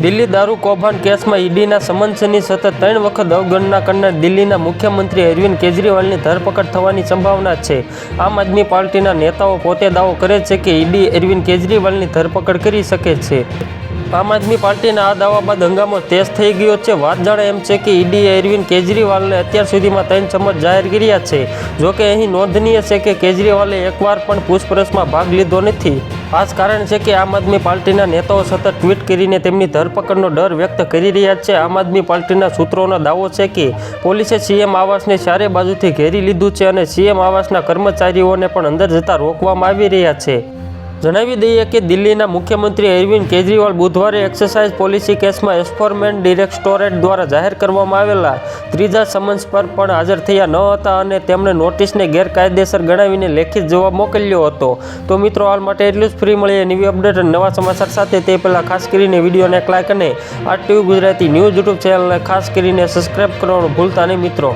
દિલ્હી દારૂ કૌભાંડ કેસમાં ઈડીના સમન્સની સતત ત્રણ વખત અવગણના કરનાર દિલ્હીના મુખ્યમંત્રી અરવિંદ કેજરીવાલની ધરપકડ થવાની સંભાવના છે. આમ આદમી પાર્ટીના નેતાઓ પોતે દાવો કરે છે કે ઈડી અરવિંદ કેજરીવાલની ધરપકડ કરી શકે છે. આમ આદમી પાર્ટીના આ દાવા બાદ હંગામો તેજ થઈ ગયો છે. વાત જાણે એમ છે કે ઈડીએ અરવિંદ કેજરીવાલને અત્યાર સુધીમાં ત્રણ ચમચ જાહેર કર્યા છે. જોકે અહીં નોંધનીય છે કે કેજરીવાલે એકવાર પણ પૂછપરછમાં ભાગ લીધો નથી. આ જ કારણ છે કે આમ આદમી પાર્ટીના નેતાઓ સતત ટ્વીટ કરીને તેમની ધરપકડનો ડર વ્યક્ત કરી રહ્યા છે. આમ આદમી પાર્ટીના સૂત્રોનો દાવો છે કે પોલીસે સીએમ આવાસને ચારે બાજુથી ઘેરી લીધું છે અને સીએમ આવાસના કર્મચારીઓને પણ અંદર જતા રોકવામાં આવી રહ્યા છે. જણાવી દઈએ કે દિલ્હીના મુખ્યમંત્રી અરવિંદ કેજરીવાલ બુધવારે એક્સરસાઇઝ પોલિસી કેસમાં એન્ફોર્સમેન્ટ ડિરેક્ટોરેટ દ્વારા જાહેર કરવામાં આવેલા ત્રીજા સમન્સ પર પણ હાજર થયા ન હતા અને તેમણે નોટિસને ગેરકાયદેસર ગણાવીને લેખિત જવાબ મોકલ્યો હતો. તો મિત્રો, હાલ માટે એટલું જ. ફ્રી મળીએ નવી અપડેટ અને નવા સમાચાર સાથે. તે પહેલાં ખાસ કરીને વિડીયોને એક લાઇક અને આ ટીવી ગુજરાતી ન્યૂઝ યુટ્યુબ ચેનલને ખાસ કરીને સબસ્ક્રાઇબ કરવાનું ભૂલતા નહીં મિત્રો.